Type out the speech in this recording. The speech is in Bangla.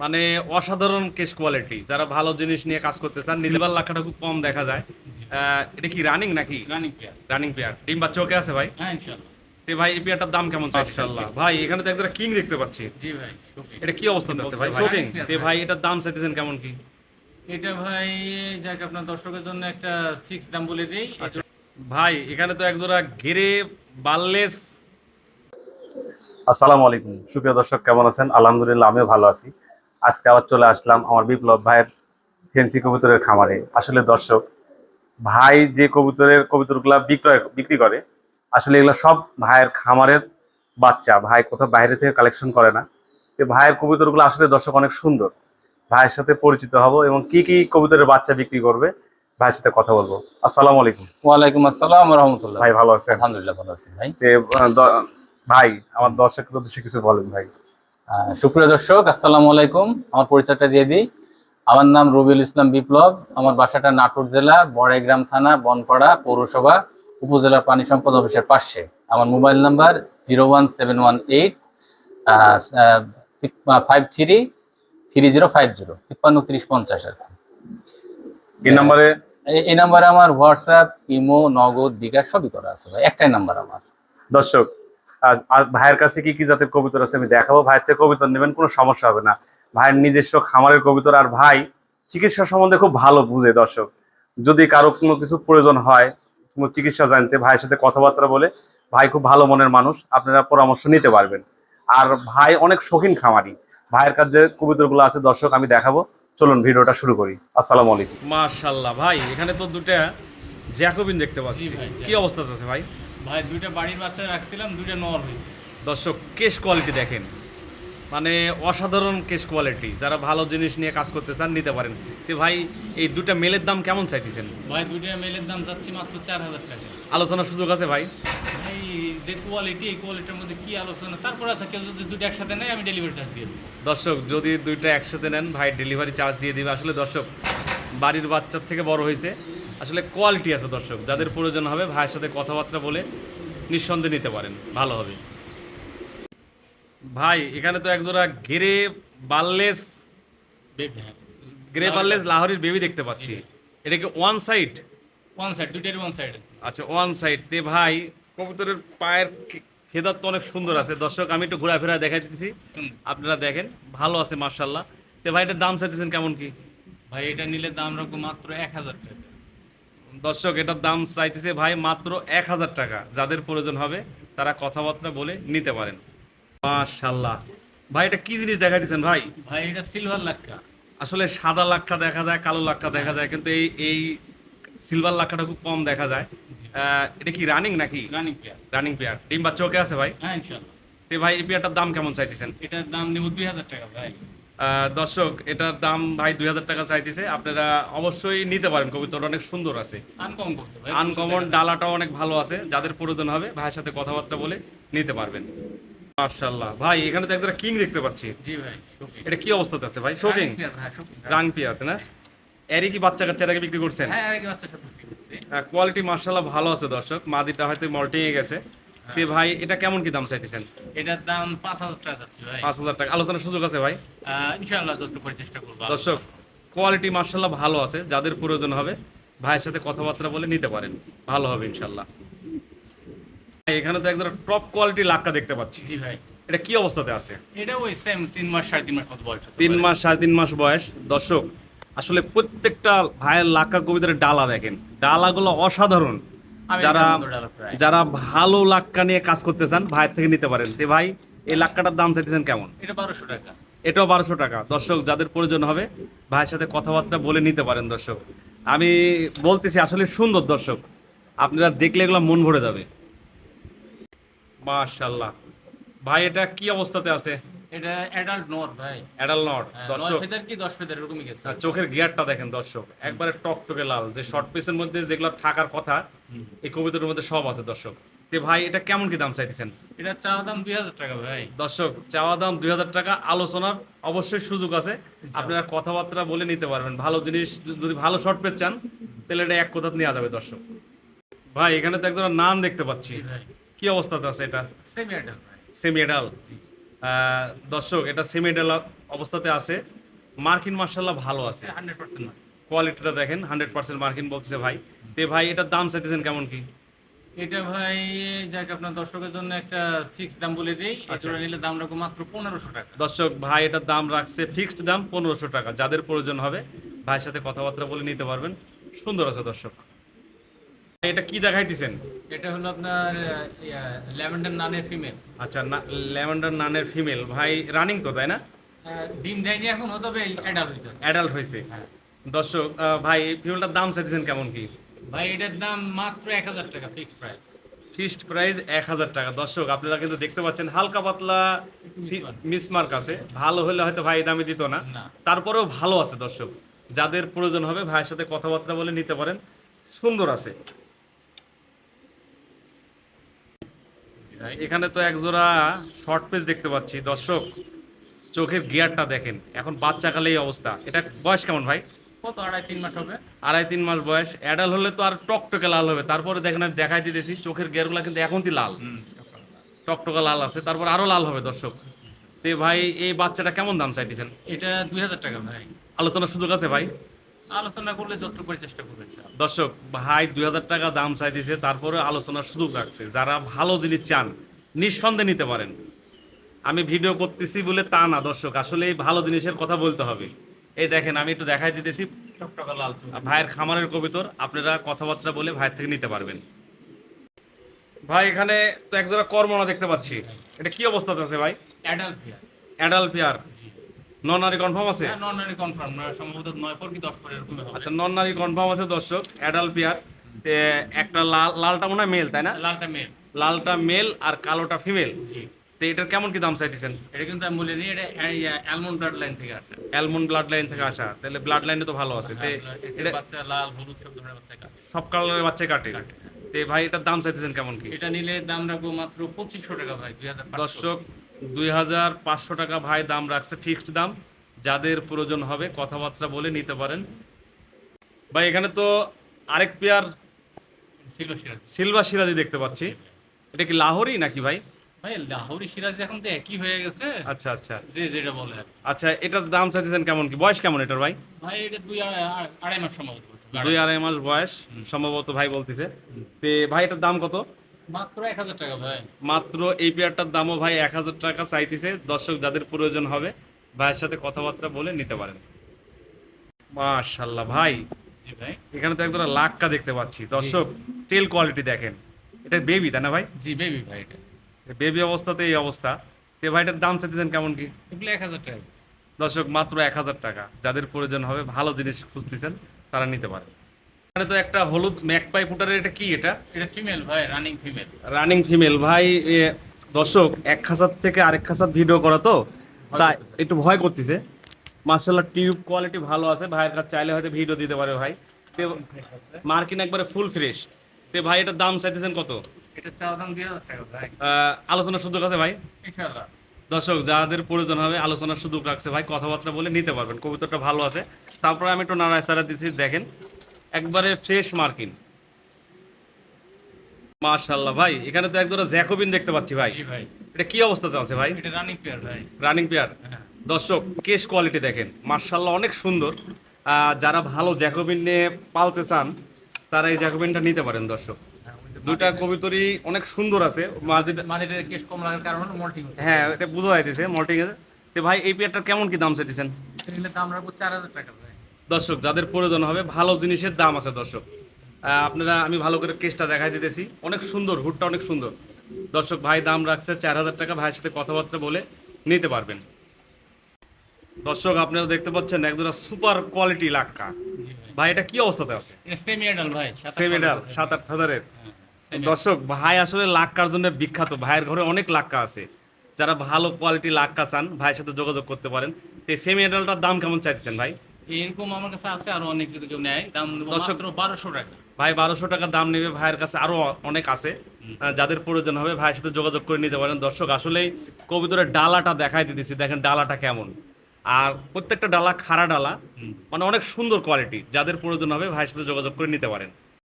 মানে অসাধারণ কেস কোয়ালিটি যারা ভালো জিনিস নিয়ে কাজ করতে চান নিলবার লাখাটা খুব কম দেখা যায়। এটা কি রানিং নাকি? রানিং পেয়ার রানিং পেয়ার ডিম বাচ্চা ওকে আছে ভাই? হ্যাঁ ইনশাল্লাহ তে ভাই এই পেয়ারটার দাম কেমন চাই ইনশাআল্লাহ ভাই এখানে তো কিং দেখতে পাচ্ছি। জি ভাই এটা কি অবস্থাতে আছে ভাই? শোকিং তে ভাই। ভাই এটার দাম চাইতেছেন কেমন কি? এটা ভাই যাক আপনার দর্শকের জন্য একটা ফিক্স দাম বলে দেই আচ্ছা। ভাই এখানে তো একজোড়া গেরে বাললেস আসসালামু আলাইকুম। সুপ্রিয় দর্শক কেমন আছেন? আলহামদুলিল্লাহ আমিও ভালো আছি। আজকে আবার চলে আসলাম আমার বিপ্লব ভাইয়ের ফেন্সি কবুতরের খামারে। আসলে দর্শক ভাই যে কবুতরের কবুতরগুলা বিক্রয় বিক্রি করে আসলে এগুলো সব ভাইয়ের খামারের বাচ্চা। ভাই কোথাও বাইরে থেকে কালেকশন করে না। তো ভাইয়ের কবুতরগুলো আসলে দর্শক অনেক সুন্দর। ভাইয়ের সাথে পরিচিত হব এবং কি কি কবুতরের বাচ্চা বিক্রি করবে ভাইয়ের সাথে কথা বলব। আসসালামু আলাইকুম। ওয়ালাইকুম আসসালাম রহমতুল্লাহ। ভাই ভালো আছেন? আলহামদুলিল্লাহ ভালো আছি ভাই। ভাই আমার উদ্দেশ্যে কিছু বলেন ভাই। সুপ্রিয় দর্শক আসসালামু আলাইকুম। আমার পরিচয়টা দিয়ে দিই। আমার নাম রবিউল ইসলাম বিপ্লব। আমার বাসাটা নাটোর জেলা বড়াইগ্রাম থানা বনপাড়া পৌরসভা উপজেলা পানি সম্পদ অফিসের পাশে। আমার mobile number zero one seven one eight five three three zero five zero তিপ্পান্ন তিরিশ পঞ্চাশ আর এই নম্বরে? এই- নাম্বারে আমার হোয়াটসঅ্যাপ ইমো নগদ বিকাশ সবই করা আছে ভাই। একটাই নাম্বার আমার। দর্শক ভাইয়ের কাছে কি কি জাতের কবুতর আছে আমি দেখাবো। ভাইয়ের থেকে কবুতর নেবেন কোনো সমস্যা হবে না। ভাইয়ের নিজস্ব খামারের কবুতর আর ভাই চিকিৎসা সম্বন্ধে খুব ভালো বুঝে দর্শক। যদি কারও কোনো কিছু প্রয়োজন হয় কোনো চিকিৎসা জানতে ভাইয়ের সাথে কথাবার্তা বলে ভাই খুব ভালো মনের মানুষ আপনারা পরামর্শ নিতে পারবেন। আর ভাই অনেক শৌখিন খামারি। ভাইয়ের কাছে যে কবুতরগুলো আছে দর্শক আমি দেখাবো। চলুন ভিডিওটা শুরু করি। আসসালামু আলাইকুম। মাশাআল্লাহ ভাই এখানে তো দুটা জ্যাকোবিন দেখতে পাচ্ছি। কি অবস্থাতে আছে ভাই? ভাই দুইটা বাড়ির বাচ্চা রাখছিলাম দুইটা নর হয়েছে। দর্শক কেস কোয়ালিটি দেখেন। মানে অসাধারণ কেস কোয়ালিটি যারা ভালো জিনিস নিয়ে কাজ করতে চান নিতে পারেন। তো ভাই এই দুটা মেলের দাম কেমন চাইতেছেন? ভাই দুইটা মেলের দাম চাচ্ছি মাত্র চার হাজার টাকা। আলোচনার সুযোগ আছে ভাই? ভাই যে কোয়ালিটি এই কোয়ালিটির মধ্যে কি আলোচনা? তারপর আছে কেউ যদি দুটো একসাথে নেয় আমি ডেলিভারি চার্জ দিয়ে দেবো। দর্শক যদি দুইটা একসাথে নেন ভাই ডেলিভারি চার্জ দিয়ে দিবে। আসলে দর্শক বাড়ির বাচ্চার থেকে বড় হয়েছে। আসলে কোয়ালিটি আছে দর্শক। যাদের প্রয়োজন হবে ভাইয়ের সাথে কথাবার্তা বলে নিঃসন্দেহে নিতে পারেন। ভালো হবে। ভাই এখানে তো একজোড়া গ্রে বাললেস গ্রে বাললেস লাহোরের বেবি দেখতে পাচ্ছি। এটা কি ওয়ান সাইড ওয়ান সাইড দুইটারই ওয়ান সাইড আচ্ছা ওয়ান সাইড তে ভাই কবুতরের পায়ের খে- ফেদার তো অনেক সুন্দর আছে। দর্শক আমি একটু ঘোরাফেরা দেখাই দিচ্ছি আপনারা দেখেন ভালো আছে মার্শাল্লাহ তে ভাই এটার দাম চাইতেছেন কেমন কি? ভাই এটা নিলে দাম রাখব মাত্র এক হাজার টাকা। দর্শক এটার দাম চাইতেছে ভাই মাত্র এক হাজার টাকা। যাদের প্রয়োজন হবে তারা কথাবার্তা বলে নিতে পারেন। মাশাল্লাহ ভাই এটা কি জিনিস দেখাই দিচ্ছেন ভাই? ভাই এটা সিলভার লাক্ষা আসলে সাদা লাক্ষা দেখা যায় কালো লাক্ষা দেখা যায় কিন্তু এই এই সিলভার লাক্ষাটা খুব কম দেখা যায়। এটা কি রানিং নাকি? রানিং পেয়ার রানিং পেয়ার ডিম বাচ্চা ওকে আছে ভাই? হ্যাঁ ইনশাল্লাহ তে ভাই এই পেয়ারটার দাম কেমন চাইতেছেন? এটার দাম নেব দুই হাজার টাকা ভাই। দর্শক এটার দাম ভাই দুই হাজার টাকা চাইতেছে। আপনারা অবশ্যই নিতে পারেন কবিতাটা অনেক সুন্দর আছে। আনকমন ডালাটাও অনেক ভালো আছে যাদের প্রয়োজন হবে ভাইয়ের সাথে কথাবার্তা বলে নিতে পারবেন। মার্শাল্লাহ ভাই এখানে তো একটা কিং দেখতে পাচ্ছি। জি ভাই এটা কি অবস্থাতে আছে ভাই? শোকিং পেয়ার ভাই শোকিং রাং পিয়াতে না? এরই কি বাচ্চা কাচ্চার আগে বিক্রি করছেন? হ্যাঁ কোয়ালিটি মার্শাল্লাহ ভালো আছে দর্শক। মাদিটা হয়তো মল্টিং এ গেছে। তে ভাই এটা কেমন কি দাম চাইতেছেন? এটার দাম পাঁচ হাজার টাকা যাচ্ছে ভাই। পাঁচ হাজার টাকা। আলোচনার সুযোগ আছে ভাই? ইনশাআল্লাহ চেষ্টা করব দর্শক কোয়ালিটি মার্শাল্লাহ ভালো আছে। যাদের প্রয়োজন হবে ভাইয়ের সাথে কথাবার্তা বলে নিতে পারেন। ভালো হবে ইনশাল্লাহ এখানে তো একদম টপ কোয়ালিটি লাক্কা দেখতে পাচ্ছি। জি ভাই। এটা কি অবস্থাতে আছে? এটা ওই সেম তিন মাস সাড়ে তিন মাস মতো বয়স তিন মাস সাড়ে তিন মাস বয়স। দর্শক আসলে প্রত্যেকটা ভাইয়ের লাক্কা কবিতার ডালা দেখেন। ডালাগুলো অসাধারণ। যারা। যারা ভালো লাক্কা নিয়ে কাজ করতে চান ভাইয়ের থেকে নিতে পারেন। তে ভাই এই লাক্কাটার দাম চাইতেছেন কেমন? এটা বারোশো টাকা। এটাও বারোশো টাকা। দর্শক যাদের প্রয়োজন হবে ভাইয়ের সাথে কথাবার্তা বলে নিতে পারেন দর্শক। আমি বলতেছি আসলে সুন্দর দর্শক। আপনারা দেখলে এগুলো মন ভরে যাবে। মাশাল্লাহ ভাই এটা কি অবস্থাতে আছে? এটা অ্যাডাল্ট নর ভাই। অ্যাডাল নট হ্যাঁ, দর্শক। ফেদার কি দশ ফেদার এরকমই গেছে। চোখের গিয়ারটা দেখেন দর্শক। একবারে টকটকে লাল। যে শর্ট পিসের মধ্যে যেগুলো থাকার কথা এই কবিতার মধ্যে সব আছে দর্শক। তে ভাই এটা কেমন কি দাম চাইতেছেন? এটা চাওয়া দাম দুই হাজার টাকা ভাই। দর্শক চাওয়া দাম দুই হাজার টাকা। আলোচনার অবশ্যই সুযোগ আছে। আপনারা কথাবার্তা বলে নিতে পারবেন। ভালো জিনিস যদি ভালো শর্ট পেজ চান তাহলে এটা এক কোথা নেওয়া যাবে দর্শক। ভাই এখানে তো একজন নাম দেখতে পাচ্ছি। কি অবস্থাতে আছে এটা? সেমি সেমি এডাল জি। দর্শক এটা সেমি এডাল অবস্থাতে আছে। মার্কিন মার্শাল্লাহ ভালো আছে। কোয়ালিটিটা দেখেন হান্ড্রেড পার্সেন্ট মার্কিন বলতেছে ভাই। তে ভাই এটার দাম চাইতেছেন কেমন কি? এটা ভাই যাক আপনার দর্শকের জন্য একটা ফিক্স দাম বলে দিই। আচ্ছা। এটা নিলে দাম রাখব মাত্র পনেরোশো টাকা। দর্শক ভাই এটার দাম রাখছে ফিক্সড দাম পনেরোশো টাকা। যাদের প্রয়োজন হবে ভাইয়ের সাথে কথাবার্তা বলে নিতে পারবেন। সুন্দর আছে দর্শক। এটা কি দেখাইতেছেন? এটা হলো আপনার ল্যাভেন্ডার নানের ফিমেল। আচ্ছা ল্যাভেন্ডার নানের ফিমেল। ভাই রানিং তো তাই না? ডিম দেয়নি এখন হতে হবে অ্যাডাল্ট হয়েছে। অ্যাডাল্ট হয়েছে। হ্যাঁ। দর্শক ভাই ফিমেলটার দাম চাইতেছেন কেমন কি? ভাই এটার দাম মাত্র এক হাজার টাকা প্রাইস ফিক্সড প্রাইস এক হাজার টাকা। দর্শক আপনারা কিন্তু দেখতে পাচ্ছেন হালকা পাতলা মিসমার্ক আছে। ভালো হলে হয়তো ভাই দামে দিত না। তারপরেও ভালো আছে দর্শক। যাদের প্রয়োজন হবে ভাইয়ের সাথে কথাবার্তা বলে নিতে পারেন। সুন্দর আছে। এখানে তো এক জোড়া শর্ট পেজ দেখতে পাচ্ছি। দর্শক চোখের গিয়ারটা দেখেন। এখন বাচ্চাকালে এই অবস্থা। এটা বয়স কেমন ভাই? কত? আড়াই তিন মাস হবে। আড়াই তিন মাস বয়স। অ্যাডাল হলে তো আর টকটকে লাল হবে। তারপরে দেখেন আমি দেখাই দিতেছি চোখের গিয়ারগুলো কিন্তু এখনই লাল। টকটকা লাল আছে। তারপর আরও লাল হবে দর্শক। তে ভাই এই বাচ্চাটা কেমন দাম চাইতেছেন? এটা দুই হাজার টাকা ভাই। আলোচনার সুযোগ আছে ভাই? আলোচনা করলে যত করে চেষ্টা করবেন দর্শক ভাই দুই হাজার টাকা দাম চাইতেছে তারপরে আলোচনার সুযোগ রাখছে যারা ভালো জিনিস চান নিঃসন্দেহে নিতে পারেন। আমি ভিডিও করতেছি বলে তা না দর্শক। আসলে এই ভালো জিনিসের কথা বলতে হবে। এই দেখেন আমি একটু দেখাই দিতেছি ভাইয়ের খামারের কবিতর। আপনারা কথাবার্তা বলে ভাইয়ের থেকে নিতে পারবেন। ভাই এখানে তো একজোড়া কর্মনা দেখতে পাচ্ছি। এটা কি অবস্থাতে আছে ভাই? অ্যাডাল্ট ফিয়ার অ্যাডাল্ট পেয়ার জি। নন নারী কনফার্ম আছে? হ্যাঁ নন কনফার্ম সম্ভবত নয় পর কি দশ পর এরকম হবে। আচ্ছা নন নারী কনফার্ম আছে দর্শক অ্যাডাল্ট পেয়ার একটা লাল লালটা মনে হয় মেল তাই না? লালটা মেল লালটা মেল আর কালোটা ফিমেল জি। তো এটার কেমন কি দাম চাইতেছেন? এটা কিন্তু আমি এটা অ্যালমন্ড ব্লাড লাইন থেকে আসে। অ্যালমন্ড ব্লাড লাইন থেকে আসা। তাহলে ব্লাড লাইনে তো ভালো আছে। তে হ্যাঁ, এটা বাচ্চা লাল হলুদ সব ধরনের বাচ্চা কাটে। সব কালারের বাচ্চা কাটে। কাটে, তে ভাই এটার দাম চাইতেছেন কেমন কি? এটা নিলে দাম রাখব মাত্র পঁচিশশো টাকা ভাই দুই হাজার দর্শক দুই হাজার পাঁচশো টাকা ভাই দাম রাখছে ফিক্সড দাম। যাদের প্রয়োজন হবে কথাবার্তা বলে নিতে পারেন। ভাই এখানে তো আরেক পেয়ার সিলভার সিরাজি। দেখতে পাচ্ছি। এটা কি লাহোরই নাকি ভাই? ভাই লাহোরি সিরাজ এখন তো একই হয়ে গেছে। আচ্ছা আচ্ছা। যে যেটা বলে আচ্ছা এটার দাম চাইতেছেন কেমন কি? বয়স কেমন এটার ভাই? ভাই এটা দুই আড়াই মাস সম্ভবত। দুই আড়াই মাস বয়স সম্ভবত ভাই বলতেছে। তে ভাই এটার দাম কত? মাত্র এই পেয়ারটার দামও ভাই এক হাজার টাকা চাইতেছে। দর্শক যাদের প্রয়োজন হবে ভাইয়ের সাথে কথাবার্তা বলে নিতে পারেন। মাশাল্লাহ ভাই ভাই। এখানে তো একদম লাক্কা দেখতে পাচ্ছি। দর্শক টেল কোয়ালিটি দেখেন। এটা বেবি তাই না ভাই? জি বেবি ভাই এটা। বেবি অবস্থাতে এই অবস্থা। তে ভাই এটার দাম চাইতেছেন কেমন কি? এগুলো এক হাজার টাকা। দর্শক মাত্র এক হাজার টাকা। যাদের প্রয়োজন হবে ভালো জিনিস খুঁজতেছেন তারা নিতে পারে এখানে তো একটা হলুদ ম্যাকপাই ফুটারের এটা কি এটা? এটা ফিমেল ভাই রানিং ফিমেল রানিং ফিমেল ভাই দর্শক এক খাসার থেকে আরেক খাসার ভিডিও করা তো একটু ভয় করতেছে। মার্শাল্লাহ টিউব কোয়ালিটি ভালো আছে ভাইয়ের কাছে চাইলে হয়তো ভিডিও দিতে পারে ভাই। মার্কিন একবারে ফুল ফ্রেশ তে ভাই এটার দাম চাইতেছেন কত? এটা চাওয়া দাম আলোচনার সুযোগ আছে ভাই? ইনশাআল্লাহ। দর্শক যাদের প্রয়োজন হবে আলোচনার সুযোগ রাখছে ভাই কথাবার্তা বলে নিতে পারবেন কবুতরটা ভালো আছে। তারপরে আমি একটু নাড়ায় সারা দিচ্ছি দেখেন। একবারে ফ্রেশ মার্কিন। মাশাল্লাহ ভাই এখানে তো একজোড়া জ্যাকোবিন দেখতে পাচ্ছি ভাই। জি ভাই। এটা কি অবস্থাতে আছে ভাই? এটা রানিং পেয়ার ভাই। রানিং পেয়ার হ্যাঁ। দর্শক কেস কোয়ালিটি দেখেন। মার্শাল্লাহ অনেক সুন্দর। যারা ভালো জ্যাকোবিন নিয়ে পালতে চান তারা এই জ্যাকোবিনটা নিতে পারেন দর্শক। হ্যাঁ, দুইটা কবিতরই অনেক সুন্দর আছে। মাঝের কেস কম লাগার কারণে মল্টিং হচ্ছে। হ্যাঁ এটা বোঝা যাইতেছে মল্টিং তো ভাই এই পেয়ারটার কেমন কি দাম চাইতেছেন? এটা নিলে দাম রাখব চার হাজার টাকা ভাই। দর্শক যাদের প্রয়োজন হবে ভালো জিনিসের দাম আছে দর্শক। আপনারা আমি ভালো করে কেসটা দেখাই দিতেছি। অনেক সুন্দর হুডটা অনেক সুন্দর। দর্শক ভাই দাম রাখছে চার হাজার টাকা ভাইয়ের সাথে কথাবার্তা বলে নিতে পারবেন। দর্শক আপনারা দেখতে পাচ্ছেন একজোড়া সুপার কোয়ালিটি লাক্কা। ভাই। এটা কি অবস্থাতে আছে? সেমি অ্যাডাল ভাই সাত আট সাত আট হাজারের। হ্যাঁ, দর্শক ভাই আসলে লাক্কার জন্য বিখ্যাত। ভাইয়ের ঘরে অনেক লাক্কা আছে। যারা ভালো কোয়ালিটি লাক্কা চান ভাইয়ের সাথে যোগাযোগ করতে পারেন। তো এই সেমি এডালটার দাম কেমন চাইতেছেন ভাই? এরকম আমার কাছে আছে আরও অনেক যদি কেউ নেয় দাম দর্শক- বারোশো টাকা। ভাই বারোশো টাকা দাম নেবে ভাইয়ের কাছে আরও অনেক আছে। যাদের প্রয়োজন হবে ভাইয়ের সাথে যোগাযোগ করে নিতে পারেন। দর্শক আসলে কবিতরের ডালাটা দেখাই দিতেছি। দেখেন ডালাটা কেমন। আর প্রত্যেকটা ডালা খাড়া ডালা মানে অনেক সুন্দর কোয়ালিটি যাদের প্রয়োজন হবে ভাইয়ের সাথে যোগাযোগ করে নিতে পারেন।